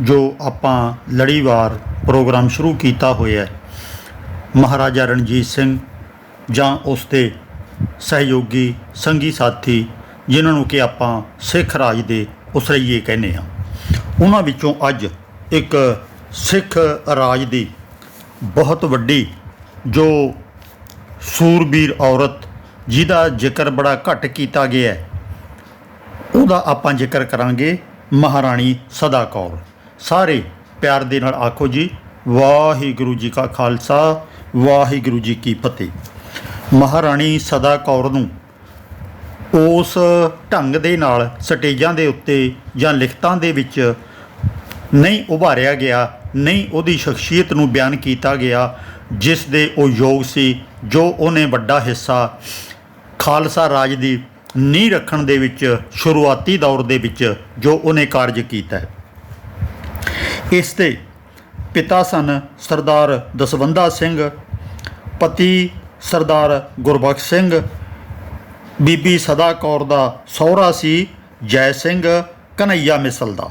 ਜੋ ਆਪਾਂ ਲੜੀਵਾਰ ਪ੍ਰੋਗਰਾਮ ਸ਼ੁਰੂ ਕੀਤਾ ਹੋਇਆ ਹੈ। ਮਹਾਰਾਜਾ ਰਣਜੀਤ ਸਿੰਘ ਜਾਂ ਉਸ ਦੇ ਸਹਿਯੋਗੀ ਸੰਗੀ ਸਾਥੀ ਜਿਨ੍ਹਾਂ ਨੂੰ ਕਿ ਆਪਾਂ ਸਿੱਖ ਰਾਜ ਦੇ ਉਸਰਈਏ ਕਹਿੰਦੇ ਹਾਂ। ਉਹਨਾਂ ਵਿੱਚੋਂ ਅੱਜ ਇੱਕ ਸਿੱਖ ਰਾਜ ਦੀ ਬਹੁਤ ਵੱਡੀ ਜੋ ਸੂਰਬੀਰ ਔਰਤ ਜਿਹਦਾ ਜ਼ਿਕਰ ਬੜਾ ਘੱਟ ਕੀਤਾ ਗਿਆ ਹੈ, ਉਹਦਾ ਆਪਾਂ ਜ਼ਿਕਰ ਕਰਾਂਗੇ ਮਹਾਰਾਣੀ ਸਦਾ ਕੌਰ। ਸਾਰੇ ਪਿਆਰ ਦੇ ਨਾਲ ਆਖੋ ਜੀ, ਵਾਹਿਗੁਰੂ ਜੀ ਕਾ ਖਾਲਸਾ, ਵਾਹਿਗੁਰੂ ਜੀ ਕੀ ਫਤਿਹ। ਮਹਾਰਾਣੀ ਸਦਾ ਕੌਰ ਨੂੰ ਉਸ ਢੰਗ ਦੇ ਨਾਲ ਸਟੇਜਾਂ ਦੇ ਉੱਤੇ ਜਾਂ ਲਿਖਤਾਂ ਦੇ ਵਿੱਚ ਨਹੀਂ ਉਭਾਰਿਆ ਗਿਆ, ਨਹੀਂ ਉਹਦੀ ਸ਼ਖਸੀਅਤ ਨੂੰ ਬਿਆਨ ਕੀਤਾ ਗਿਆ, ਜਿਸ ਦੇ ਉਹ ਯੋਗ ਸੀ, ਜੋ ਉਹਨੇ ਵੱਡਾ ਹਿੱਸਾ ਖਾਲਸਾ ਰਾਜ ਦੀ ਨੀਂਹ ਰੱਖਣ ਦੇ ਵਿੱਚ, ਸ਼ੁਰੂਆਤੀ ਦੌਰ ਦੇ ਵਿੱਚ ਜੋ ਉਹਨੇ ਕਾਰਜ ਕੀਤਾ ਇਸ ਦੇ ਪਿਤਾ ਸਨ ਸਰਦਾਰ ਦਸਵੰਦਾ ਸਿੰਘ, ਪਤੀ ਸਰਦਾਰ ਗੁਰਬਖਸ਼ ਸਿੰਘ, ਬੀਬੀ ਸਦਾ ਕੌਰ ਦਾ ਸਹੁਰਾ ਸੀ ਜੈ ਸਿੰਘ ਕਨਈਆ ਮਿਸਲ ਦਾ।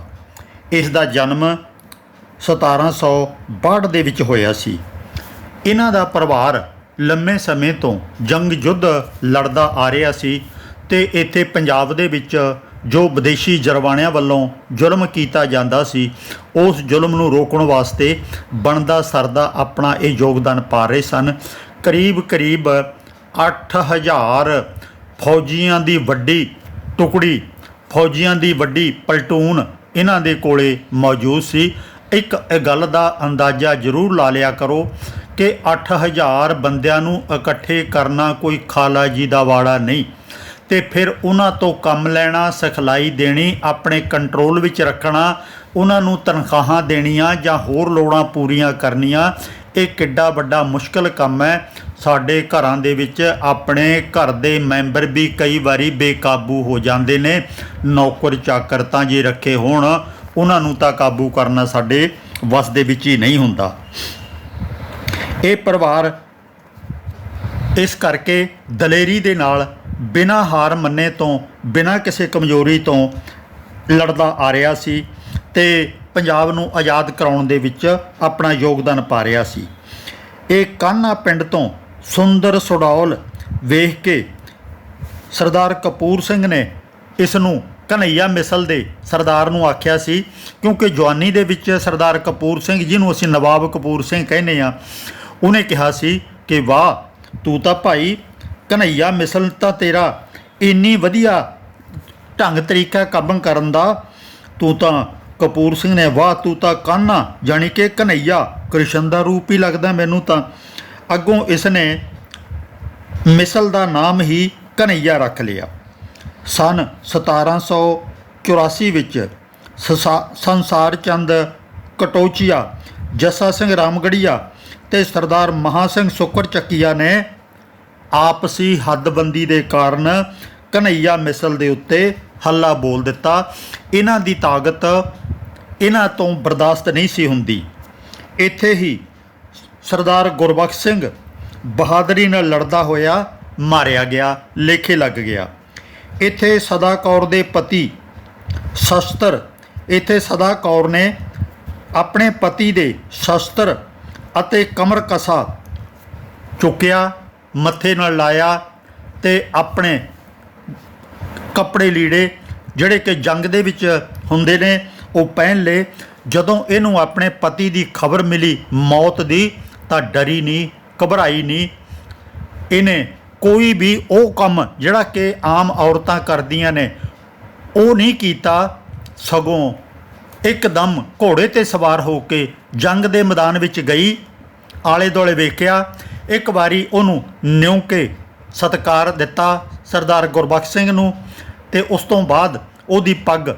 ਇਸ ਦਾ ਜਨਮ 1762 ਦੇ ਵਿੱਚ ਹੋਇਆ ਸੀ। ਇਹਨਾਂ ਦਾ ਪਰਿਵਾਰ ਲੰਮੇ ਸਮੇਂ ਤੋਂ ਜੰਗ ਯੁੱਧ ਲੜਦਾ ਆ ਰਿਹਾ ਸੀ ਤੇ ਇੱਥੇ ਪੰਜਾਬ ਦੇ ਵਿੱਚ ਜੋ ਵਿਦੇਸ਼ੀ ਜਰਵਾਣਿਆਂ ਵੱਲੋਂ ਜ਼ੁਲਮ ਕੀਤਾ ਜਾਂਦਾ ਸੀ, ਉਸ ਜ਼ੁਲਮ ਨੂੰ ਰੋਕਣ ਵਾਸਤੇ ਬਣਦਾ ਸਰਦਾ ਆਪਣਾ ਇਹ ਯੋਗਦਾਨ ਪਾ ਰਹੇ ਸਨ। ਕਰੀਬ ਕਰੀਬ 8000 ਫੌਜੀਆਂ ਦੀ ਵੱਡੀ ਟੁਕੜੀ, ਫੌਜੀਆਂ ਦੀ ਵੱਡੀ ਪਲਟੂਨ ਇਹਨਾਂ ਦੇ ਕੋਲੇ ਮੌਜੂਦ ਸੀ। ਇੱਕ ਇਹ ਗੱਲ ਦਾ ਅੰਦਾਜ਼ਾ ਜ਼ਰੂਰ ਲਾ ਲਿਆ ਕਰੋ ਕਿ 8000 ਬੰਦਿਆਂ ਨੂੰ ਇਕੱਠੇ ਕਰਨਾ ਕੋਈ ਖਾਲਾ ਜੀ ਦਾ ਵਾੜਾ ਨਹੀਂ। ਤੇ ਫਿਰ ਉਹਨਾਂ ਤੋਂ ਕੰਮ ਲੈਣਾ, ਸਿਖਲਾਈ ਦੇਣੀ, ਆਪਣੇ ਕੰਟਰੋਲ ਵਿੱਚ ਰੱਖਣਾ, ਉਹਨਾਂ ਨੂੰ ਤਨਖਾਹਾਂ ਦੇਣੀਆਂ ਜਾਂ ਹੋਰ ਲੋੜਾਂ ਪੂਰੀਆਂ ਕਰਨੀਆਂ, ਇਹ ਕਿੱਡਾ ਵੱਡਾ ਮੁਸ਼ਕਲ ਕੰਮ ਹੈ। ਸਾਡੇ ਘਰਾਂ ਦੇ ਵਿੱਚ ਆਪਣੇ ਘਰ ਦੇ ਮੈਂਬਰ ਵੀ ਕਈ ਵਾਰੀ ਬੇਕਾਬੂ ਹੋ ਜਾਂਦੇ ਨੇ। ਨੌਕਰ ਚਾਕਰ ਤਾਂ ਜੇ ਰੱਖੇ ਹੋਣ, ਉਹਨਾਂ ਨੂੰ ਤਾਂ ਕਾਬੂ ਕਰਨਾ ਸਾਡੇ ਵੱਸ ਦੇ ਵਿੱਚ ਹੀ ਨਹੀਂ ਹੁੰਦਾ। ਇਹ ਪਰਿਵਾਰ ਇਸ ਕਰਕੇ ਦਲੇਰੀ ਦੇ ਨਾਲ ਬਿਨਾਂ ਹਾਰ ਮੰਨੇ ਤੋਂ, ਬਿਨਾਂ ਕਿਸੇ ਕਮਜ਼ੋਰੀ ਤੋਂ ਲੜਦਾ ਆ ਰਿਹਾ ਸੀ ਤੇ ਪੰਜਾਬ ਨੂੰ ਆਜ਼ਾਦ ਕਰਾਉਣ ਦੇ ਵਿੱਚ ਆਪਣਾ ਯੋਗਦਾਨ ਪਾ ਰਿਹਾ ਸੀ। ਇਹ ਕਾਨਾ ਪਿੰਡ ਤੋਂ ਸੁੰਦਰ ਸੁਡੌਲ ਵੇਖ ਕੇ ਸਰਦਾਰ ਕਪੂਰ ਸਿੰਘ ਨੇ ਇਸ ਨੂੰ ਕਨਈਆ ਮਿਸਲ ਦੇ ਸਰਦਾਰ ਨੂੰ ਆਖਿਆ ਸੀ, ਕਿਉਂਕਿ ਜਵਾਨੀ ਦੇ ਵਿੱਚ ਸਰਦਾਰ ਕਪੂਰ ਸਿੰਘ, ਜਿਹਨੂੰ ਅਸੀਂ ਨਵਾਬ ਕਪੂਰ ਸਿੰਘ ਕਹਿੰਦੇ ਆ ਉਹਨੇ ਕਿਹਾ ਸੀ ਕਿ, ਵਾਹ, ਤੂੰ ਤਾਂ ਭਾਈ ਕਨਈਆ ਮਿਸਲ ਤਾਂ ਤੇਰਾ ਇੰਨੀ ਵਧੀਆ ਢੰਗ ਤਰੀਕਾ ਕੰਮ ਕਰਨ ਦਾ, ਤੂੰ ਤਾਂ ਕਪੂਰ ਸਿੰਘ ਨੇ ਵਾਹ ਤੂੰ ਤਾਂ ਕਾਨਾ ਜਾਣੀ ਕਿ ਕਨਈਆ ਕ੍ਰਿਸ਼ਨ ਦਾ ਰੂਪ ਹੀ ਲੱਗਦਾ ਮੈਨੂੰ ਤਾਂ। ਅੱਗੋਂ ਇਸ ਨੇ ਮਿਸਲ ਦਾ ਨਾਮ ਹੀ ਕਨਈਆ ਰੱਖ ਲਿਆ। ਸਨ 1784 ਵਿੱਚ ਸਸਾ- ਸੰਸਾਰ ਚੰਦ ਕਟੋਚੀਆ, ਜੱਸਾ ਸਿੰਘ ਰਾਮਗੜੀਆ ਤੇ ਸਰਦਾਰ ਮਹਾ ਸਿੰਘ ਸੁੱਕਰ ਚੱਕੀਆ ਨੇ ਆਪਸੀ ਹੱਦਬੰਦੀ ਦੇ ਕਾਰਨ ਕਨਈਆ ਮਿਸਲ ਦੇ ਉੱਤੇ ਹੱਲਾ ਬੋਲ ਦਿੱਤਾ। ਇਹਨਾਂ ਦੀ ਤਾਕਤ ਇਹਨਾਂ ਤੋਂ ਬਰਦਾਸ਼ਤ ਨਹੀਂ ਸੀ ਹੁੰਦੀ। ਇੱਥੇ ਹੀ ਸਰਦਾਰ ਗੁਰਬਖਸ਼ ਸਿੰਘ ਬਹਾਦਰੀ ਨਾਲ ਲੜਦਾ ਹੋਇਆ ਮਾਰਿਆ ਗਿਆ, ਲੇਖੇ ਲੱਗ ਗਿਆ। ਇੱਥੇ ਸਦਾ ਕੌਰ ਦੇ ਪਤੀ ਸ਼ਸਤਰ, ਇੱਥੇ ਸਦਾ ਕੌਰ ਨੇ ਆਪਣੇ ਪਤੀ ਦੇ ਸ਼ਸਤਰ ਅਤੇ ਕਮਰ ਕਸਾ ਚੁੱਕਿਆ। ਮੱਥੇ ਨਾਲ ਲਾਇਆ ਤੇ ਆਪਣੇ ਕੱਪੜੇ ਲੀੜੇ, ਜਿਹੜੇ ਕਿ ਜੰਗ ਦੇ ਵਿੱਚ ਹੁੰਦੇ ਨੇ, ਉਹ ਪਹਿਨ ਲਏ। ਜਦੋਂ ਇਹਨੂੰ ਆਪਣੇ ਪਤੀ ਦੀ ਖਬਰ ਮਿਲੀ ਮੌਤ ਦੀ, ਤਾਂ ਡਰੀ ਨਹੀਂ, ਘਬਰਾਈ ਨਹੀਂ। ਇਹਨੇ ਕੋਈ ਵੀ ਉਹ ਕੰਮ ਜਿਹੜਾ ਕਿ ਆਮ ਔਰਤਾਂ ਕਰਦੀਆਂ ਨੇ, ਉਹ ਨਹੀਂ ਕੀਤਾ। ਸਗੋਂ ਇੱਕਦਮ ਘੋੜੇ ਤੇ ਸਵਾਰ ਹੋ ਕੇ ਜੰਗ ਦੇ ਮੈਦਾਨ ਵਿੱਚ ਗਈ ਆਲੇ ਦੁਆਲੇ ਵੇਖਿਆ। ਇੱਕ ਵਾਰੀ ਉਹਨੂੰ ਨਿਉ ਕੇ ਸਤਕਾਰ ਦਿੱਤਾ ਸਰਦਾਰ ਗੁਰਬਖਸ਼ ਸਿੰਘ ਨੂੰ ਤੇ ਉਸ ਤੋਂ ਬਾਅਦ ਉਹਦੀ ਪੱਗ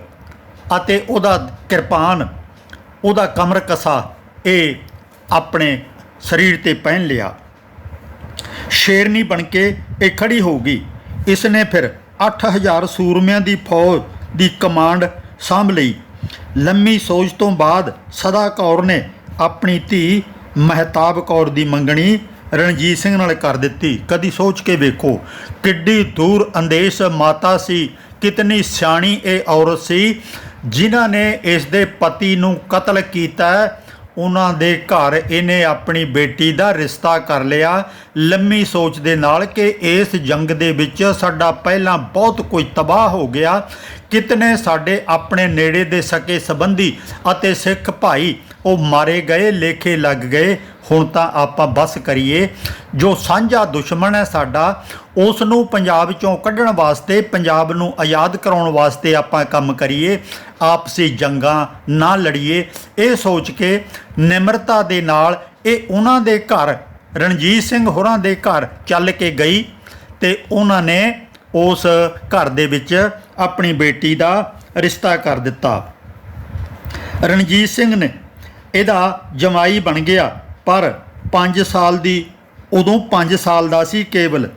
ਅਤੇ ਉਹਦਾ ਕਿਰਪਾਨ, ਉਹਦਾ ਕਮਰ ਕਸਾ ਇਹ ਆਪਣੇ ਸਰੀਰ ਤੇ ਪਹਿਨ ਲਿਆ। ਸ਼ੇਰਨੀ ਬਣ ਕੇ ਇਹ ਖੜੀ ਹੋ ਗਈ। ਇਸ ਨੇ ਫਿਰ 8000 ਸੂਰਮਿਆਂ ਦੀ ਫੌਜ ਦੀ ਕਮਾਂਡ ਸਾਂਭ ਲਈ। ਲੰਮੀ ਸੋਚ ਤੋਂ ਬਾਅਦ ਸਦਾ ਕੌਰ ਨੇ ਆਪਣੀ ਧੀ ਮਹਿਤਾਬ ਕੌਰ ਦੀ ਮੰਗਣੀ ਰਣਜੀਤ ਸਿੰਘ ਨਾਲ ਕਰ ਦਿੱਤੀ। ਕਦੀ ਸੋਚ ਕੇ ਵੇਖੋ, ਕਿੱਡੀ ਦੂਰ ਅੰਦੇਸ਼ ਮਾਤਾ ਸੀ, ਕਿਤਨੀ ਸਿਆਣੀ ਇਹ ਔਰਤ ਸੀ, ਜਿਨ੍ਹਾਂ ਨੇ ਇਸ ਦੇ ਪਤੀ ਨੂੰ ਕਤਲ ਕੀਤਾ। ਉਹਨਾਂ ਦੇ ਘਰ ਇਹਨੇ ਆਪਣੀ ਬੇਟੀ ਦਾ ਰਿਸ਼ਤਾ ਕਰ ਲਿਆ। ਲੰਮੀ ਸੋਚ ਦੇ ਨਾਲ ਕਿ ਇਸ ਜੰਗ ਦੇ ਵਿੱਚ ਸਾਡਾ ਪਹਿਲਾਂ ਬਹੁਤ ਕੁਝ ਤਬਾਹ ਹੋ ਗਿਆ। ਕਿਤਨੇ ਸਾਡੇ ਆਪਣੇ ਨੇੜੇ ਦੇ ਸਕੇ ਸੰਬੰਧੀ ਅਤੇ ਸਿੱਖ ਭਾਈ ਉਹ ਮਾਰੇ ਗਏ, ਲੇਖੇ ਲੱਗ ਗਏ। ਹੁਣ ਤਾਂ ਆਪਾਂ ਬਸ ਕਰੀਏ। ਜੋ ਸਾਂਝਾ ਦੁਸ਼ਮਣ ਹੈ ਸਾਡਾ ਉਸ ਨੂੰ ਪੰਜਾਬ ਚੋਂ ਕੱਢਣ ਵਾਸਤੇ, ਪੰਜਾਬ ਨੂੰ ਆਜ਼ਾਦ ਕਰਾਉਣ ਵਾਸਤੇ ਆਪਾਂ ਕੰਮ ਕਰੀਏ। ਆਪਸੀ ਜੰਗਾਂ ਨਾ ਲੜੀਏ। ਇਹ ਸੋਚ ਕੇ ਨਿਮਰਤਾ ਦੇ ਨਾਲ ਇਹ ਉਹਨਾਂ ਦੇ ਘਰ, ਰਣਜੀਤ ਸਿੰਘ ਹੋਰਾਂ ਦੇ ਘਰ ਚੱਲ ਕੇ ਗਈ ਤੇ ਉਹਨਾਂ ਨੇ ਉਸ ਘਰ ਦੇ ਵਿੱਚ ਆਪਣੀ ਬੇਟੀ ਦਾ ਰਿਸ਼ਤਾ ਕਰ ਦਿੱਤਾ। ਰਣਜੀਤ ਸਿੰਘ ਨੇ ਇਹਦਾ ਜਮਾਈ ਬਣ ਗਿਆ। ਪਰ 5 ਸਾਲ ਦੀ, ਉਦੋਂ 5 ਸਾਲ ਦਾ ਸੀ ਕੇਵਲ।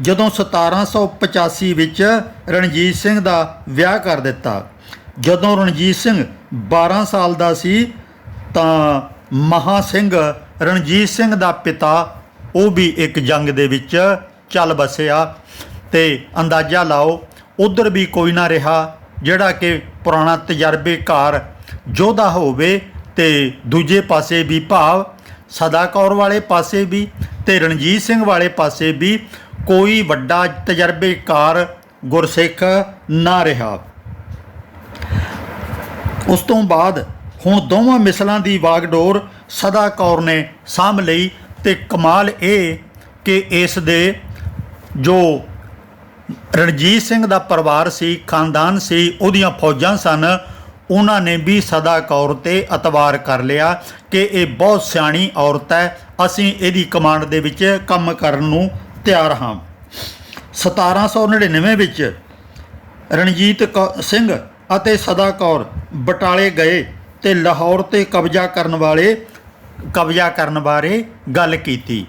ਜਦੋਂ 1785 ਵਿੱਚ ਰਣਜੀਤ ਸਿੰਘ ਦਾ ਵਿਆਹ ਕਰ ਦਿੱਤਾ। ਜਦੋਂ ਰਣਜੀਤ ਸਿੰਘ 12 ਸਾਲ ਦਾ ਸੀ, ਤਾਂ ਮਹਾ ਸਿੰਘ ਰਣਜੀਤ ਸਿੰਘ ਦਾ ਪਿਤਾ, ਉਹ ਵੀ ਇੱਕ ਜੰਗ ਦੇ ਵਿੱਚ ਚੱਲ ਬਸਿਆ। ਤੇ ਅੰਦਾਜ਼ਾ ਲਾਓ, ਉਧਰ ਵੀ ਕੋਈ ਨਾ ਰਿਹਾ ਜਿਹੜਾ ਕਿ ਪੁਰਾਣਾ ਤਜਰਬੇਕਾਰ ਯੋਧਾ ਹੋਵੇ ਤੇ ਦੂਜੇ ਪਾਸੇ ਵੀ ਭਾਵ ਸਦਾ ਕੌਰ ਵਾਲੇ ਪਾਸੇ ਵੀ ਤੇ ਰਣਜੀਤ ਸਿੰਘ ਵਾਲੇ ਪਾਸੇ ਵੀ ਕੋਈ ਵੱਡਾ ਤਜਰਬੇਕਾਰ ਗੁਰਸਿੱਖ ਨਾ ਰਿਹਾ। ਉਸ ਤੋਂ ਬਾਅਦ ਹੁਣ ਦੋਵਾਂ ਮਿਸਲਾਂ ਦੀ ਵਾਗਡੋਰ ਸਦਾ ਕੌਰ ਨੇ ਸਾਂਭ ਲਈ ਤੇ ਕਮਾਲ ਇਹ ਕਿ ਇਸ ਦੇ ਜੋ ਰਣਜੀਤ ਸਿੰਘ ਦਾ ਪਰਿਵਾਰ ਸੀ, ਖਾਨਦਾਨ ਸੀ, ਉਹਦੀਆਂ ਫੌਜਾਂ ਸਨ ਉਹਨਾਂ ਨੇ ਵੀ ਸਦਾ ਕੌਰ ਤੇ ਅਤਵਾਰ ਕਰ ਲਿਆ ਕਿ ਇਹ ਬਹੁਤ ਸਿਆਣੀ ਔਰਤ ਹੈ। ਅਸੀਂ ਇਹਦੀ ਕਮਾਂਡ ਦੇ ਵਿੱਚ ਕੰਮ ਕਰਨ ਨੂੰ ਤਿਆਰ ਹਾਂ। 1799 ਵਿੱਚ ਰਣਜੀਤ ਕੌ- ਸਿੰਘ ਅਤੇ ਸਦਾ ਕੌਰ ਬਟਾਲੇ ਗਏ ਤੇ ਲਾਹੌਰ ਤੇ ਕਬਜ਼ਾ ਕਰਨ ਵਾਲੇ, ਕਬਜ਼ਾ ਕਰਨ ਬਾਰੇ ਗੱਲ ਕੀਤੀ।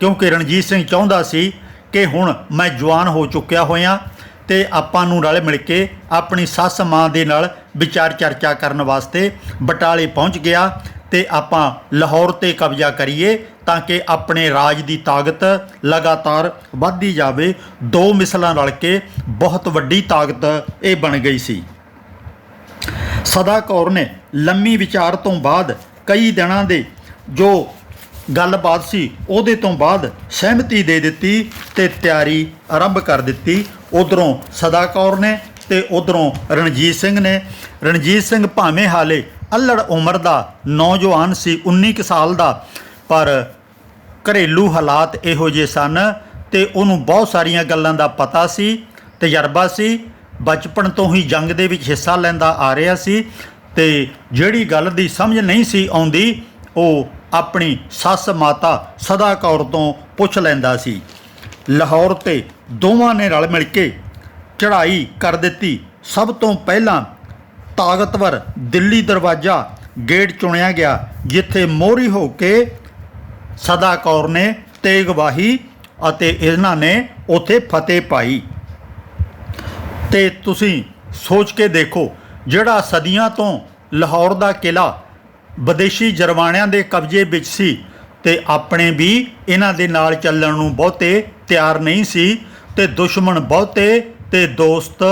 ਕਿਉਂਕਿ ਰਣਜੀਤ ਸਿੰਘ ਚਾਹੁੰਦਾ ਸੀ ਕਿ ਹੁਣ ਮੈਂ ਜਵਾਨ ਹੋ ਚੁੱਕਿਆ ਹੋਇਆ ਤੇ ਆਪਾਂ ਨੂੰ ਰਲ ਮਿਲ ਕੇ ਆਪਣੀ ਸੱਸ ਮਾਂ ਦੇ ਨਾਲ ਵਿਚਾਰ ਚਰਚਾ ਕਰਨ ਵਾਸਤੇ ਬਟਾਲੇ ਪਹੁੰਚ ਗਿਆ ਤੇ ਆਪਾਂ ਲਾਹੌਰ ਤੇ ਕਬਜ਼ਾ ਕਰੀਏ ਤਾਂ ਕਿ ਆਪਣੇ ਰਾਜ ਦੀ ਤਾਕਤ ਲਗਾਤਾਰ ਵੱਧਦੀ ਜਾਵੇ। ਦੋ ਮਿਸਲਾਂ ਰਲ ਕੇ ਬਹੁਤ ਵੱਡੀ ਤਾਕਤ ਇਹ ਬਣ ਗਈ ਸੀ। ਸਦਾ ਕੌਰ ਨੇ ਲੰਮੀ ਵਿਚਾਰ ਤੋਂ ਬਾਅਦ ਕਈ ਦਿਨਾਂ ਦੇ ਜੋ ਗੱਲਬਾਤ ਸੀ ਉਹਦੇ ਤੋਂ ਬਾਅਦ ਸਹਿਮਤੀ ਦੇ ਦਿੱਤੀ ਤੇ ਤਿਆਰੀ ਆਰੰਭ ਕਰ ਦਿੱਤੀ। ਉਧਰੋਂ ਸਦਾ ਕੌਰ ਨੇ ਤੇ ਉਧਰੋਂ ਰਣਜੀਤ ਸਿੰਘ ਨੇ, ਰਣਜੀਤ ਸਿੰਘ ਭਾਵੇਂ ਹਾਲੇ ਅਲੜ ਉਮਰ ਦਾ ਨੌਜਵਾਨ ਸੀ 19 ਕੁ ਸਾਲ ਦਾ, ਪਰ ਘਰੇਲੂ ਹਾਲਾਤ ਇਹੋ ਜਿਹੇ ਸਨ ਤੇ ਉਹਨੂੰ ਬਹੁਤ ਸਾਰੀਆਂ ਗੱਲਾਂ ਦਾ ਪਤਾ ਸੀ, ਤਜਰਬਾ ਸੀ, ਬਚਪਨ ਤੋਂ ਹੀ ਜੰਗ ਦੇ ਵਿੱਚ ਹਿੱਸਾ ਲੈਂਦਾ ਆ ਰਿਹਾ ਸੀ ਤੇ ਜਿਹੜੀ ਗੱਲ ਦੀ ਸਮਝ ਨਹੀਂ ਸੀ ਆਉਂਦੀ, ਉਹ ਆਪਣੀ ਸੱਸ ਮਾਤਾ ਸਦਾ ਕੌਰ ਤੋਂ ਪੁੱਛ ਲੈਂਦਾ ਸੀ। ਲਾਹੌਰ ਤੇ ਦੋਵਾਂ ਨੇ ਰਲ ਮਿਲ ਕੇ ਚੜ੍ਹਾਈ ਕਰ ਦਿੱਤੀ। ਸਭ ਤੋਂ ਪਹਿਲਾਂ ਤਾਕਤਵਰ ਦਿੱਲੀ ਦਰਵਾਜ਼ਾ ਗੇਟ ਚੁਣਿਆ ਗਿਆ, ਜਿੱਥੇ ਮੋਹਰੀ ਹੋ ਕੇ ਸਦਾ ਕੌਰ ਨੇ ਤੇਗ ਵਾਹੀ ਅਤੇ ਇਹਨਾਂ ਨੇ ਉਥੇ ਫਤਿਹ ਪਾਈ। ਤੇ ਤੁਸੀਂ ਸੋਚ ਕੇ ਦੇਖੋ, ਜਿਹੜਾ ਸਦੀਆਂ ਤੋਂ ਲਾਹੌਰ ਦਾ ਕਿਲਾ ਵਿਦੇਸ਼ੀ ਜਰਵਾਣਿਆਂ ਦੇ ਕਬਜ਼ੇ ਵਿੱਚ ਸੀ ਤੇ ਆਪਣੇ ਵੀ ਇਹਨਾਂ ਦੇ ਨਾਲ ਚੱਲਣ ਨੂੰ ਬਹੁਤੇ ਤਿਆਰ ਨਹੀਂ ਸੀ ਤੇ ਦੁਸ਼ਮਣ ਬਹੁਤੇ ਤੇ ਦੋਸਤ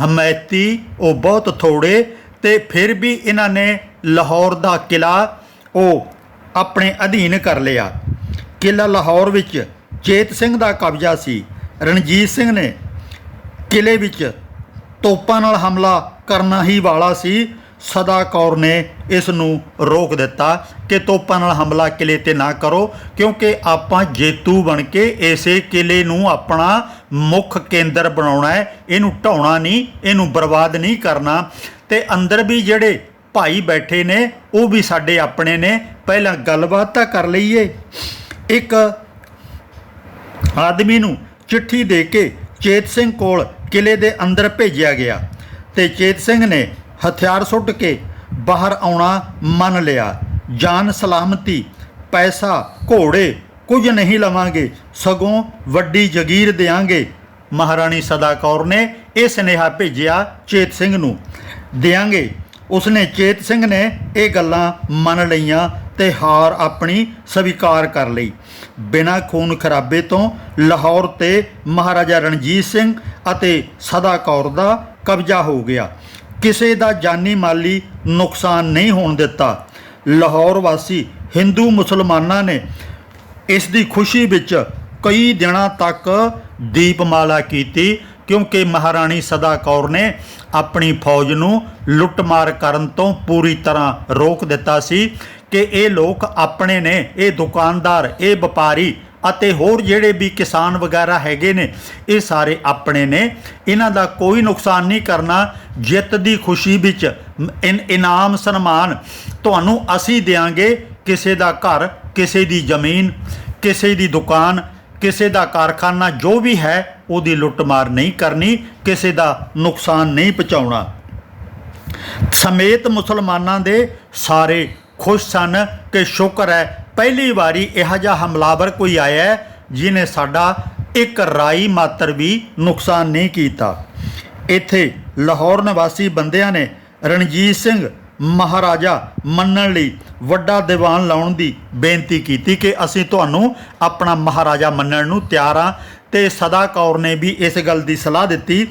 ਹਮਾਇਤੀ ਉਹ ਬਹੁਤ ਥੋੜੇ ਤੇ ਫਿਰ ਵੀ ਇਹਨਾਂ ਨੇ ਲਾਹੌਰ ਦਾ ਕਿਲਾ ਉਹ ਆਪਣੇ ਅਧੀਨ ਕਰ ਲਿਆ। ਕਿਲਾ ਲਾਹੌਰ ਵਿੱਚ ਚੇਤ ਸਿੰਘ ਦਾ ਕਬਜ਼ਾ ਸੀ। ਰਣਜੀਤ ਸਿੰਘ ਨੇ ਕਿਲੇ ਵਿੱਚ ਤੋਪਾਂ ਨਾਲ ਹਮਲਾ ਕਰਨਾ ਹੀ ਵਾਲਾ ਸੀ। ਸਦਾ ਕੌਰ ਨੇ ਇਸ ਨੂੰ ਰੋਕ ਦਿੱਤਾ ਕਿ ਤੋਪਾਂ ਨਾਲ ਹਮਲਾ ਕਿਲੇ ਤੇ ਨਾ ਕਰੋ, ਕਿਉਂਕਿ ਆਪਾਂ ਜੇਤੂ ਬਣ ਕੇ ਇਸੇ ਕਿਲੇ ਨੂੰ ਆਪਣਾ ਮੁੱਖ ਕੇਂਦਰ ਬਣਾਉਣਾ ਹੈ। ਇਹਨੂੰ ਢਾਉਣਾ ਨਹੀਂ, ਇਹਨੂੰ ਬਰਬਾਦ ਨਹੀਂ ਕਰਨਾ। ਤੇ ਅੰਦਰ ਵੀ ਜਿਹੜੇ ਭਾਈ ਬੈਠੇ ਨੇ, ਉਹ ਵੀ ਸਾਡੇ ਆਪਣੇ ਨੇ। ਪਹਿਲਾਂ ਗੱਲਬਾਤ ਤਾਂ ਕਰ ਲਈਏ। ਇੱਕ ਆਦਮੀ ਨੂੰ ਚਿੱਠੀ ਦੇ ਕੇ ਚੇਤ ਸਿੰਘ ਕੋਲ ਕਿਲੇ ਦੇ ਅੰਦਰ ਭੇਜਿਆ ਗਿਆ। ਤੇ ਚੇਤ ਸਿੰਘ ਨੇ ਹਥਿਆਰ ਸੁੱਟ ਕੇ ਬਾਹਰ ਆਉਣਾ ਮੰਨ ਲਿਆ। ਜਾਨ ਸਲਾਮਤੀ, ਪੈਸਾ, ਘੋੜੇ, ਕੁਝ ਨਹੀਂ ਲਵਾਂਗੇ। ਸਗੋਂ ਵੱਡੀ ਜਗੀਰ ਦੇਾਂਗੇ ਮਹਾਰਾਣੀ ਸਦਾ ਕੌਰ ਨੇ ਇਹ ਸੁਨੇਹਾ ਭੇਜਿਆ ਚੇਤ ਸਿੰਘ ਨੂੰ। ਦੇਾਂਗੇ ਉਸਨੇ ਚੇਤ ਸਿੰਘ ਨੇ ਇਹ ਗੱਲਾਂ ਮੰਨ ਲਈਆਂ ਤੇ ਹਾਰ ਆਪਣੀ ਸਵੀਕਾਰ ਕਰ ਲਈ। ਬਿਨਾਂ ਖੂਨ ਖਰਾਬੇ ਤੋਂ ਲਾਹੌਰ ਤੇ ਮਹਾਰਾਜਾ ਰਣਜੀਤ ਸਿੰਘ ਅਤੇ ਸਦਾ ਕੌਰ ਦਾ ਕਬਜ਼ਾ ਹੋ ਗਿਆ। ਕਿਸੇ ਦਾ ਜਾਨੀ ਮਾਲੀ ਨੁਕਸਾਨ ਨਹੀਂ ਹੋਣ ਦਿੱਤਾ। ਲਾਹੌਰ ਵਾਸੀ ਹਿੰਦੂ ਮੁਸਲਮਾਨਾਂ ਨੇ ਇਸ ਦੀ ਖੁਸ਼ੀ ਵਿੱਚ ਕਈ ਦਿਨਾਂ ਤੱਕ ਦੀਪਮਾਲਾ ਕੀਤੀ ਕਿਉਂਕਿ ਮਹਾਰਾਣੀ ਸਦਾ ਕੌਰ ਨੇ ਆਪਣੀ ਫੌਜ ਨੂੰ ਲੁੱਟਮਾਰ ਕਰਨ ਤੋਂ ਪੂਰੀ ਤਰ੍ਹਾਂ ਰੋਕ ਦਿੱਤਾ ਸੀ ਕਿ ਇਹ ਲੋਕ ਆਪਣੇ ਨੇ, ਇਹ ਦੁਕਾਨਦਾਰ, ਇਹ ਵਪਾਰੀ ਅਤੇ ਹੋਰ ਜਿਹੜੇ ਵੀ ਕਿਸਾਨ ਵਗੈਰਾ ਹੈਗੇ ਨੇ, ਇਹ ਸਾਰੇ ਆਪਣੇ ਨੇ। ਇਹਨਾਂ ਦਾ ਕੋਈ ਨੁਕਸਾਨ ਨਹੀਂ ਕਰਨਾ। ਜਿੱਤ ਦੀ ਖੁਸ਼ੀ ਵਿੱਚ ਇਨ- ਇਨਾਮ ਸਨਮਾਨ ਤੁਹਾਨੂੰ ਅਸੀਂ ਦੇਾਂਗੇ ਕਿਸੇ ਦਾ ਘਰ, ਕਿਸੇ ਦੀ ਜ਼ਮੀਨ, ਕਿਸੇ ਦੀ ਦੁਕਾਨ, ਕਿਸੇ ਦਾ ਕਾਰਖਾਨਾ ਜੋ ਵੀ ਹੈ, ਉਹਦੀ ਲੁੱਟਮਾਰ ਨਹੀਂ ਕਰਨੀ। ਕਿਸੇ ਦਾ ਨੁਕਸਾਨ ਨਹੀਂ ਪਹੁੰਚਾਉਣਾ। ਸਮੇਤ ਮੁਸਲਮਾਨਾਂ ਦੇ ਸਾਰੇ ਖੁਸ਼ ਸਨ ਕਿ ਸ਼ੁਕਰ ਹੈ ਪਹਿਲੀ ਵਾਰੀ ਇਹੋ ਜਿਹਾ ਹਮਲਾਵਰ ਕੋਈ ਆਇਆ ਹੈ ਜਿਨੇ ਸਾਡਾ ਇੱਕ ਰਾਈ ਮਾਤਰ ਵੀ ਨੁਕਸਾਨ ਨਹੀਂ ਕੀਤਾ। ਇੱਥੇ ਲਾਹੌਰ ਨਿਵਾਸੀ ਬੰਦਿਆਂ ਨੇ ਰਣਜੀਤ ਸਿੰਘ ਮਹਾਰਾਜਾ ਮੰਨਣ ਲਈ ਵੱਡਾ ਦੀਵਾਨ ਲਾਉਣ ਦੀ ਬੇਨਤੀ ਕੀਤੀ ਕਿ ਅਸੀਂ ਤੁਹਾਨੂੰ ਆਪਣਾ ਮਹਾਰਾਜਾ ਮੰਨਣ ਨੂੰ ਤਿਆਰ ਹਾਂ ਤੇ ਸਦਾ ਕੌਰ ਨੇ ਵੀ ਇਸ ਗੱਲ ਦੀ ਸਲਾਹ ਦਿੱਤੀ।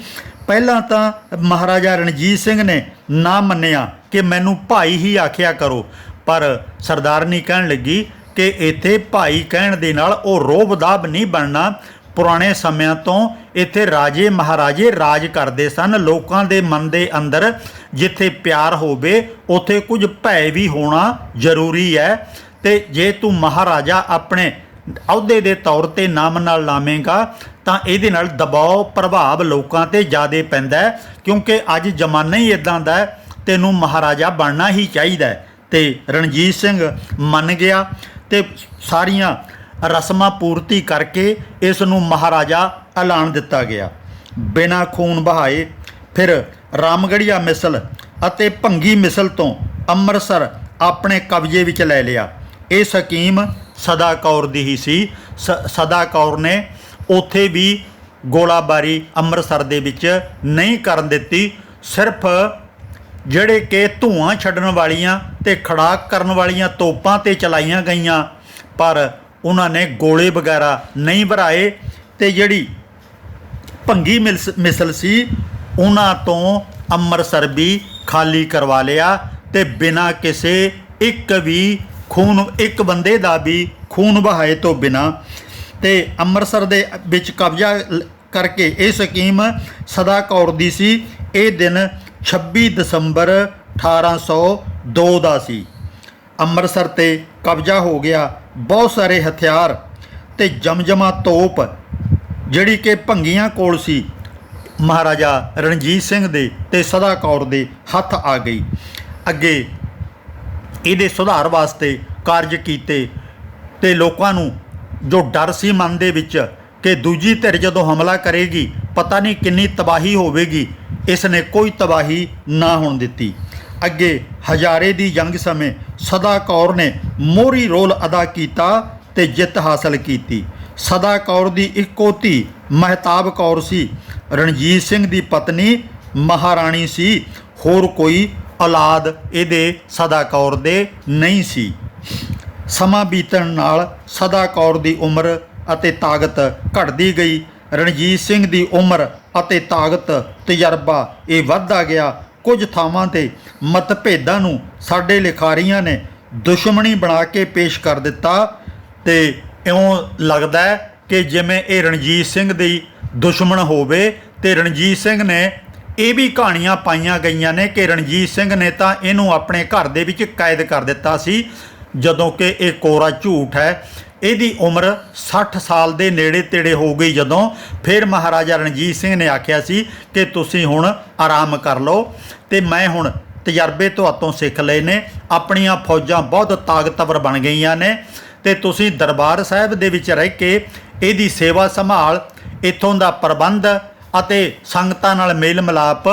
ਪਹਿਲਾਂ ਤਾਂ ਮਹਾਰਾਜਾ ਰਣਜੀਤ ਸਿੰਘ ਨੇ ਨਾ ਮੰਨਿਆ ਕਿ ਮੈਨੂੰ ਭਾਈ ਹੀ ਆਖਿਆ ਕਰੋ। ਪਰ ਸਰਦਾਰਨੀ ਕਹਿਣ ਲੱਗੀ ਕਿ ਇੱਥੇ ਭਾਈ ਕਹਿਣ ਦੇ ਨਾਲ ਉਹ ਰੋਬਦਾਬ ਨਹੀਂ ਬਣਨਾ। ਪੁਰਾਣੇ ਸਮਿਆਂ ਤੋਂ ਇੱਥੇ ਰਾਜੇ ਮਹਾਰਾਜੇ ਰਾਜ ਕਰਦੇ ਸਨ। ਲੋਕਾਂ ਦੇ ਮਨ ਦੇ ਅੰਦਰ ਜਿੱਥੇ ਪਿਆਰ ਹੋਵੇ, ਉੱਥੇ ਕੁਝ ਭੈ ਵੀ ਹੋਣਾ ਜ਼ਰੂਰੀ ਹੈ। ਤੇ ਜੇ ਤੂੰ ਮਹਾਰਾਜਾ ਆਪਣੇ ਅਹੁਦੇ ਦੇ ਤੌਰ ਤੇ ਨਾਮ ਨਾਲ ਲਾਵੇਂਗਾ, ਤਾਂ ਇਹਦੇ ਨਾਲ ਦਬਾਅ, ਪ੍ਰਭਾਵ ਲੋਕਾਂ ਤੇ ਜ਼ਿਆਦਾ ਪੈਂਦਾ ਕਿਉਂਕਿ ਅੱਜ ਜ਼ਮਾਨਾ ਹੀ ਇਦਾਂ ਦਾ ਤੈਨੂੰ ਮਹਾਰਾਜਾ ਬਣਨਾ ਹੀ ਚਾਹੀਦਾ ਹੈ। ਤੇ ਰਣਜੀਤ ਸਿੰਘ ਮੰਨ ਗਿਆ ਤੇ ਸਾਰੀਆਂ ਰਸਮਾਂ ਪੂਰਤੀ ਕਰਕੇ ਇਸ ਨੂੰ ਮਹਾਰਾਜਾ ਐਲਾਨ ਦਿੱਤਾ ਗਿਆ। ਬਿਨਾ ਖੂਨ ਬਹਾਏ ਫਿਰ ਰਾਮਗੜੀਆ ਮਿਸਲ ਅਤੇ ਭੰਗੀ ਮਿਸਲ ਤੋਂ ਅੰਮ੍ਰਿਤਸਰ ਆਪਣੇ ਕਬਜ਼ੇ ਵਿੱਚ ਲੈ ਲਿਆ। ਇਹ ਸਕੀਮ ਸਦਾ ਕੌਰ ਦੀ ਹੀ ਸੀ, ਸਦਾ ਕੌਰ ਨੇ ਉੱਥੇ ਵੀ ਗੋਲਾਬਾਰੀ ਅੰਮ੍ਰਿਤਸਰ ਦੇ ਵਿੱਚ ਨਹੀਂ ਕਰਨ ਦਿੱਤੀ। ਸਿਰਫ ਜਿਹੜੇ ਕਿ ਧੂਆਂ ਛੱਡਣ ਵਾਲੀਆਂ ਤੇ ਖੜਾਕ ਕਰਨ ਵਾਲੀਆਂ ਤੋਪਾਂ ਤੇ ਚਲਾਈਆਂ ਗਈਆਂ, ਪਰ ਉਹਨਾਂ ਨੇ ਗੋਲੇ ਵਗੈਰਾ ਨਹੀਂ ਭਰਾਏ ਤੇ ਜਿਹੜੀ ਭੰਗੀ ਮਿਲਸ- ਮਿਸਲ ਸੀ, ਉਹਨਾਂ ਤੋਂ ਅੰਮ੍ਰਿਤਸਰ ਵੀ ਖਾਲੀ ਕਰਵਾ ਲਿਆ ਤੇ ਬਿਨਾਂ ਕਿਸੇ ਇੱਕ ਵੀ ਖੂਨ, ਇੱਕ ਬੰਦੇ ਦਾ ਵੀ ਖੂਨ ਵਹਾਏ ਤੋਂ ਬਿਨਾਂ ਤੇ ਅੰਮ੍ਰਿਤਸਰ ਦੇ ਵਿੱਚ ਕਬਜ਼ਾ ਕਰਕੇ ਇਹ ਸਕੀਮ ਸਦਾ ਕੌਰ ਦੀ ਸੀ। ਇਹ ਦਿਨ 26 ਦਸੰਬਰ 1802 ਦਾ ਸੀ। ਅੰਮ੍ਰਿਤਸਰ ਤੇ ਕਬਜ਼ਾ ਹੋ ਗਿਆ। ਬਹੁਤ ਸਾਰੇ ਹਥਿਆਰ ਤੇ ਜਮਜਮਾ ਤੋਪ ਜਿਹੜੀ ਕਿ ਭੰਗੀਆਂ ਕੋਲ ਸੀ। ਮਹਾਰਾਜਾ ਰਣਜੀਤ ਸਿੰਘ ਦੇ ਤੇ ਸਦਾ ਕੌਰ ਦੇ ਹੱਥ ਆ ਗਈ। ਅੱਗੇ ਇਹਦੇ ਸੁਧਾਰ ਵਾਸਤੇ ਕਾਰਜ ਕੀਤੇ ਤੇ ਲੋਕਾਂ ਨੂੰ ਜੋ ਡਰ ਸੀ ਮਨ ਦੇ ਵਿੱਚ ਕਿ ਦੂਜੀ ਧਿਰ ਜਦੋਂ ਹਮਲਾ ਕਰੇਗੀ, ਪਤਾ ਨਹੀਂ ਕਿੰਨੀ ਤਬਾਹੀ ਹੋਵੇਗੀ। ਇਸ ਨੇ ਕੋਈ ਤਬਾਹੀ ਨਾ ਹੋਣ ਦਿੱਤੀ। ਅੱਗੇ ਹਜ਼ਾਰੇ ਦੀ ਜੰਗ ਸਮੇਂ ਸਦਾ ਕੌਰ ਨੇ ਮੋਹਰੀ ਰੋਲ ਅਦਾ ਕੀਤਾ ਤੇ ਜਿੱਤ ਹਾਸਲ ਕੀਤੀ। ਸਦਾ ਕੌਰ ਦੀ ਇੱਕੋ ਧੀ ਮਹਿਤਾਬ ਕੌਰ ਸੀ। ਰਣਜੀਤ ਸਿੰਘ ਦੀ ਪਤਨੀ ਮਹਾਰਾਣੀ ਸੀ। ਹੋਰ ਕੋਈ ਔਲਾਦ ਇਹਦੇ ਸਦਾ ਕੌਰ ਦੇ ਨਹੀਂ ਸੀ। ਸਮਾਂ ਬੀਤਣ ਨਾਲ ਸਦਾ ਕੌਰ ਦੀ ਉਮਰ ਅਤੇ ਤਾਕਤ ਘਟਦੀ ਗਈ। ਰਣਜੀਤ ਸਿੰਘ ਦੀ ਉਮਰ ਅਤੇ ਤਾਕਤ, ਤਜਰਬਾ, ਇਹ ਵੱਧਦਾ ਗਿਆ। ਕੁਝ ਥਾਵਾਂ ਤੇ ਮਤਭੇਦਾਂ ਨੂੰ ਸਾਡੇ ਲਿਖਾਰੀਆਂ ਨੇ ਦੁਸ਼ਮਣੀ ਬਣਾ ਕੇ ਪੇਸ਼ ਕਰ ਦਿੱਤਾ ਤੇ ਇਉਂ ਲੱਗਦਾ ਕਿ ਜਿਵੇਂ ਇਹ ਰਣਜੀਤ ਸਿੰਘ ਦੀ ਦੁਸ਼ਮਣ ਹੋਵੇ ਤੇ ਰਣਜੀਤ ਸਿੰਘ ਨੇ ਇਹ ਵੀ ਕਹਾਣੀਆਂ ਪਾਈਆਂ ਗਈਆਂ ਨੇ ਕਿ ਰਣਜੀਤ ਸਿੰਘ ਨੇ ਤਾਂ ਇਹਨੂੰ ਆਪਣੇ ਘਰ ਦੇ ਵਿੱਚ ਕੈਦ ਕਰ ਦਿੱਤਾ ਸੀ। ਜਦੋਂ ਕਿ ਇਹ ਕੋਰਾ ਝੂਠ ਹੈ। ਇਹਦੀ ਉਮਰ 60 ਸਾਲ ਦੇ ਨੇੜੇ ਤੇੜੇ ਹੋ ਗਈ ਜਦੋਂ ਫਿਰ ਮਹਾਰਾਜਾ ਰਣਜੀਤ ਸਿੰਘ ਨੇ ਆਖਿਆ ਸੀ ਕਿ ਤੁਸੀਂ ਹੁਣ ਆਰਾਮ ਕਰ ਲਓ ਤੇ ਮੈਂ ਹੁਣ ਤਜਰਬੇ ਤੁਹਾਤੋਂ ਸਿੱਖ ਲਏ ਨੇ। ਆਪਣੀਆਂ ਫੌਜਾਂ ਬਹੁਤ ਤਾਕਤਵਰ ਬਣ ਗਈਆਂ ਨੇ ਤੇ ਤੁਸੀਂ ਦਰਬਾਰ ਸਾਹਿਬ ਦੇ ਵਿੱਚ ਰਹਿ ਕੇ ਇਹਦੀ ਸੇਵਾ ਸੰਭਾਲ, ਇੱਥੋਂ ਦਾ ਪ੍ਰਬੰਧ ਅਤੇ ਸੰਗਤਾਂ ਨਾਲ ਮੇਲ ਮਿਲਾਪ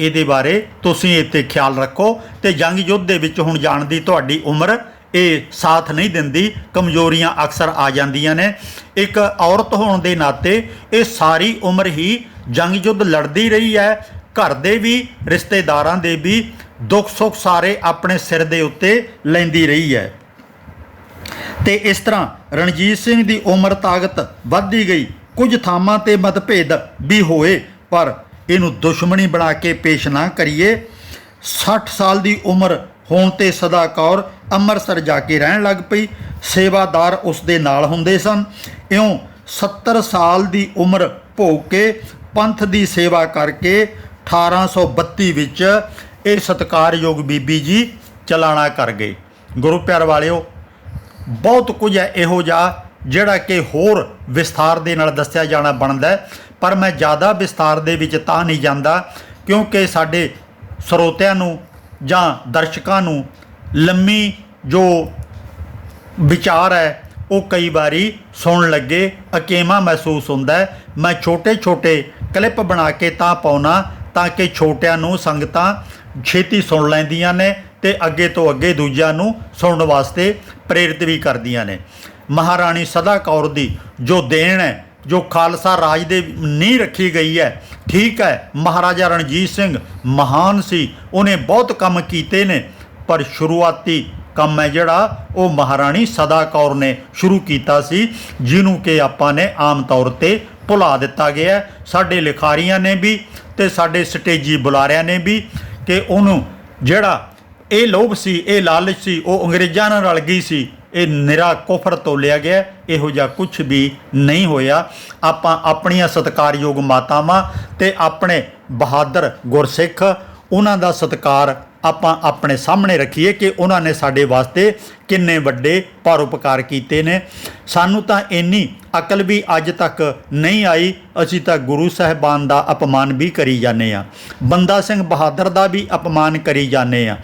ਇਹਦੇ ਬਾਰੇ ਤੁਸੀਂ ਇੱਥੇ ਖਿਆਲ ਰੱਖੋ ਤੇ ਜੰਗ ਯੁੱਧ ਦੇ ਵਿੱਚ ਹੁਣ ਜਾਣ ਦੀ ਤੁਹਾਡੀ ਉਮਰ ਇਹ ਸਾਥ ਨਹੀਂ ਦਿੰਦੀ, ਕਮਜ਼ੋਰੀਆਂ ਅਕਸਰ ਆ ਜਾਂਦੀਆਂ ਨੇ। ਇੱਕ ਔਰਤ ਹੋਣ ਦੇ ਨਾਤੇ ਇਹ ਸਾਰੀ ਉਮਰ ਹੀ ਜੰਗ ਯੁੱਧ ਲੜਦੀ ਰਹੀ ਹੈ। ਘਰ ਦੇ ਵੀ, ਰਿਸ਼ਤੇਦਾਰਾਂ ਦੇ ਵੀ ਦੁੱਖ ਸੁੱਖ ਸਾਰੇ ਆਪਣੇ ਸਿਰ ਦੇ ਉੱਤੇ ਲੈਂਦੀ ਰਹੀ ਹੈ। ਤੇ ਇਸ ਤਰ੍ਹਾਂ ਰਣਜੀਤ ਸਿੰਘ ਦੀ ਉਮਰ ਤਾਕਤ ਵੱਧਦੀ ਗਈ। ਕੁਝ ਥਾਵਾਂ ਤੇ ਮਤਭੇਦ ਵੀ ਹੋਏ, ਪਰ ਇਹਨੂੰ ਦੁਸ਼ਮਣੀ ਬਣਾ ਕੇ ਪੇਸ਼ ਨਾ ਕਰੀਏ। 60 ਸਾਲ ਦੀ ਉਮਰ ਹੋਣ ਤੇ ਸਦਾ ਕੌਰ ਅੰਮ੍ਰਿਤਸਰ ਜਾ ਕੇ ਰਹਿਣ ਲੱਗ ਪਈ। ਸੇਵਾਦਾਰ ਉਸ ਦੇ ਨਾਲ ਹੁੰਦੇ ਸਨ। ਇਉਂ 70 ਸਾਲ ਦੀ ਉਮਰ ਭੋਗ ਕੇ ਪੰਥ ਦੀ ਸੇਵਾ ਕਰਕੇ 1832 ਵਿੱਚ ਇਹ ਸਤਿਕਾਰਯੋਗ ਬੀਬੀ ਜੀ ਚਲਾਣਾ ਕਰ ਗਏ। ਗੁਰੂ ਪਿਆਰ ਵਾਲਿਓ, ਬਹੁਤ ਕੁਝ ਹੈ ਇਹੋ ਜਿਹਾ ਜਿਹੜਾ ਕਿ ਹੋਰ ਵਿਸਥਾਰ ਦੇ ਨਾਲ ਦੱਸਿਆ ਜਾਣਾ ਬਣਦਾ ਪਰ ਮੈਂ ਜ਼ਿਆਦਾ ਵਿਸਥਾਰ ਦੇ ਵਿੱਚ ਤਾਂ ਨਹੀਂ ਜਾਂਦਾ, ਕਿਉਂਕਿ ਸਾਡੇ ਸਰੋਤਿਆਂ ਨੂੰ ਜਾਂ ਦਰਸ਼ਕਾਂ ਨੂੰ ਲੰਮੀ ਜੋ ਵਿਚਾਰ ਹੈ, ਉਹ ਕਈ ਵਾਰੀ ਸੁਣਨ ਲੱਗੇ, ਅਕੇਮਾ ਮਹਿਸੂਸ ਹੁੰਦਾ ਮੈਂ ਛੋਟੇ ਛੋਟੇ ਕਲਿੱਪ ਬਣਾ ਕੇ ਤਾਂ ਪਾਉਣਾ ਤਾਂ ਕਿ ਛੋਟਿਆਂ ਨੂੰ ਸੰਗਤਾਂ ਛੇਤੀ ਸੁਣ ਲੈਂਦੀਆਂ ਨੇ ਤੇ ਅੱਗੇ ਤੋਂ ਅੱਗੇ ਦੂਜਿਆਂ ਨੂੰ ਸੁਣਨ ਵਾਸਤੇ ਪ੍ਰੇਰਿਤ ਵੀ ਕਰਦੀਆਂ ਨੇ। ਮਹਾਰਾਣੀ ਸਦਾ ਕੌਰ ਦੀ ਜੋ ਦੇਣ ਹੈ ਜੋ ਖਾਲਸਾ ਰਾਜ ਦੇ ਨੀਂਹ ਰੱਖੀ ਗਈ ਹੈ। ਠੀਕ ਹੈ, ਮਹਾਰਾਜਾ ਰਣਜੀਤ ਸਿੰਘ ਮਹਾਨ ਸੀ, ਉਹਨੇ ਬਹੁਤ ਕੰਮ ਕੀਤੇ ਨੇ, ਪਰ ਸ਼ੁਰੂਆਤੀ ਕੰਮ ਹੈ ਜਿਹੜਾ, ਉਹ ਮਹਾਰਾਣੀ ਸਦਾ ਕੌਰ ਨੇ ਸ਼ੁਰੂ ਕੀਤਾ ਸੀ, ਜਿਹਨੂੰ ਕਿ ਆਪਾਂ ਨੇ ਆਮ ਤੌਰ ਤੇ ਭੁਲਾ ਦਿੱਤਾ ਗਿਆ ਸਾਡੇ ਲਿਖਾਰੀਆਂ ਨੇ ਵੀ ਤੇ ਸਾਡੇ ਸਟੇਜੀ ਬੁਲਾਰਿਆਂ ਨੇ ਵੀ ਕਿ ਉਹਨੂੰ ਜਿਹੜਾ ਇਹ ਲੋਭ ਸੀ, ਇਹ ਲਾਲਚ ਸੀ, ਉਹ ਅੰਗਰੇਜ਼ਾਂ ਨਾਲ ਰਲ ਗਈ ਸੀ ਇਹ ਨਿਰਾ ਕੁਫਰ ਤੋਂ ਲਿਆ ਗਿਆ ਇਹੋ ਜਿਹਾ ਕੁਝ ਵੀ ਨਹੀਂ ਹੋਇਆ। ਆਪਾਂ ਆਪਣੀਆਂ ਸਤਿਕਾਰਯੋਗ ਮਾਤਾਵਾਂ ਤੇ ਆਪਣੇ ਬਹਾਦਰ ਗੁਰਸਿੱਖ, ਉਹਨਾਂ ਦਾ ਸਤਿਕਾਰ ਆਪਾਂ ਆਪਣੇ ਸਾਹਮਣੇ ਰੱਖੀਏ ਕਿ ਉਹਨਾਂ ਨੇ ਸਾਡੇ ਵਾਸਤੇ ਕਿੰਨੇ ਵੱਡੇ ਪਰਉਪਕਾਰ ਕੀਤੇ ਨੇ। ਸਾਨੂੰ ਤਾਂ ਇੰਨੀ ਅਕਲ ਵੀ ਅੱਜ ਤੱਕ ਨਹੀਂ ਆਈ। ਅਸੀਂ ਤਾਂ ਗੁਰੂ ਸਾਹਿਬਾਨ ਦਾ ਅਪਮਾਨ ਵੀ ਕਰੀ ਜਾਂਦੇ ਆ ਬੰਦਾ ਸਿੰਘ ਬਹਾਦਰ ਦਾ ਵੀ ਅਪਮਾਨ ਕਰੀ ਜਾਂਦੇ ਆ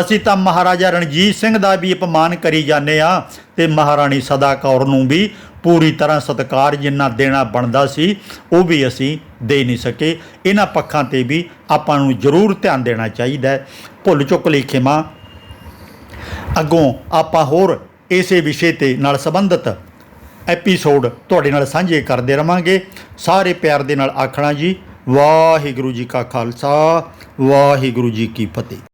ਅਸੀਂ ਤਾਂ ਮਹਾਰਾਜਾ ਰਣਜੀਤ ਸਿੰਘ ਦਾ ਵੀ ਅਪਮਾਨ ਕਰੀ ਜਾਂਦੇ ਆ ਤੇ ਮਹਾਰਾਣੀ ਸਦਾ ਕੌਰ ਨੂੰ ਵੀ ਪੂਰੀ ਤਰ੍ਹਾਂ ਸਤਿਕਾਰ ਜਿੰਨਾ ਦੇਣਾ ਬਣਦਾ ਸੀ, ਉਹ ਵੀ ਅਸੀਂ ਦੇ ਨਹੀਂ ਸਕੇ। ਇਹਨਾਂ ਪੱਖਾਂ ਤੇ ਵੀ ਆਪਾਂ ਨੂੰ ਜ਼ਰੂਰ ਧਿਆਨ ਦੇਣਾ ਚਾਹੀਦਾ ਹੈ। ਭੁੱਲ ਚੁੱਕ ਲਈ ਖਿਮਾ। ਅੱਗੋਂ ਆਪਾਂ ਹੋਰ ਇਸੇ ਵਿਸ਼ੇ ਤੇ ਨਾਲ ਸੰਬੰਧਿਤ ਐਪੀਸੋਡ ਤੁਹਾਡੇ ਨਾਲ ਸਾਂਝੇ ਕਰਦੇ ਰਵਾਂਗੇ। ਸਾਰੇ ਪਿਆਰ ਦੇ ਨਾਲ ਆਖਣਾ ਜੀ, ਵਾਹਿਗੁਰੂ ਜੀ ਕਾ ਖਾਲਸਾ, ਵਾਹਿਗੁਰੂ ਜੀ ਕੀ ਫਤਿਹ।